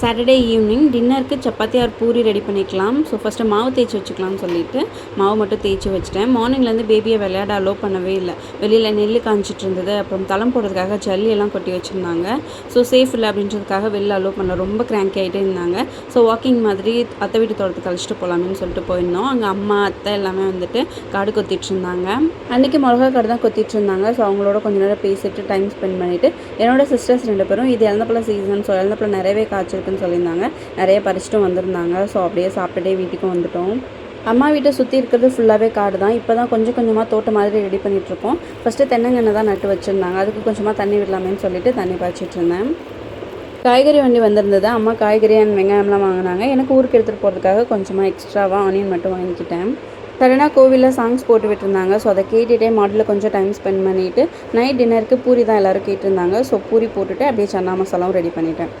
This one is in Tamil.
சாட்டர்டே ஈவினிங் டின்னருக்கு சப்பாத்தி ஆர் பூரி ரெடி பண்ணிக்கலாம். ஸோ ஃபஸ்ட்டு மாவு தேய்ச்சி வச்சுக்கலாம்னு சொல்லிட்டு மாவு மட்டும் தேய்ச்சி வச்சிட்டேன். மார்னிங்லேருந்து பேபியை விளையாட அலோவ் பண்ணவே இல்லை. வெளியில் நெல் காஞ்சிட்டு இருந்தது அப்புறம் தளம் போடுறதுக்காக ஜல்லியெல்லாம் கொட்டி வச்சுருந்தாங்க. ஸோ சேஃப் இல்லை அப்படின்றதுக்காக வெளில அலோ பண்ண ரொம்ப கிராங்கி ஆகிட்டே இருந்தாங்க. ஸோ வாக்கிங் மாதிரி அத்தை வீட்டு தோட்டத்துக்கு அழைச்சிட்டு போகலாமேன்னு சொல்லிட்டு போயிருந்தோம். அங்கே அம்மா அத்தை எல்லாமே வந்துட்டு காடு கொத்திட்டு இருந்தாங்க. அன்றைக்கி மிளகா காடு தான் கொத்திட்டு இருந்தாங்க. ஸோ அவங்களோட கொஞ்ச நேரம் பேசிட்டு டைம் ஸ்பெண்ட் பண்ணிவிட்டு என்னோட சிஸ்டர்ஸ் ரெண்டு பேரும் இது இழந்தப்பழம் சீசன் ஸோ இழந்தப்பழம் நிறையவே காய்ச்சிருக்குன்னு சொல்லியிருந்தாங்க. நிறைய பறிச்சிட்டும் வந்திருந்தாங்க. ஸோ அப்படியே சாப்பிட்டுட்டே வீட்டுக்கும் வந்துட்டோம். அம்மா வீட்டை சுற்றி இருக்கிறது ஃபுல்லாகவே காடு தான். இப்போ தான் கொஞ்சம் கொஞ்சமாக தோட்டம் மாதிரி ரெடி பண்ணிகிட்ருக்கோம் ஃபஸ்ட்டு தென்னங்கன்று தான் நட்டு வச்சுருந்தாங்க. அதுக்கு கொஞ்சமாக தண்ணி விடலாமேன்னு சொல்லிட்டு தண்ணி பாய்ச்சிட்டு இருந்தேன். காய்கறி வண்டி வந்திருந்தது. அம்மா காய்கறி அண்ட் வெங்காயம்லாம் வாங்கினாங்க. எனக்கு ஊருக்கு எடுத்துகிட்டு போகிறதுக்காக கொஞ்சமாக எக்ஸ்ட்ராவாக ஆனியன் மட்டும் வாங்கிக்கிட்டேன். சடனாக கோவிலில் சாங்ஸ் போட்டு விட்டுருந்தாங்க. ஸோ அதை கேட்டுகிட்டே மாடலில் கொஞ்சம் டைம் ஸ்பெண்ட் பண்ணிவிட்டு நைட் டின்னருக்கு பூரி தான் எல்லோரும் கேட்டிருந்தாங்க. ஸோ பூரி போட்டுட்டு அப்படியே சன்னா மசாலாவும் ரெடி பண்ணிட்டேன்.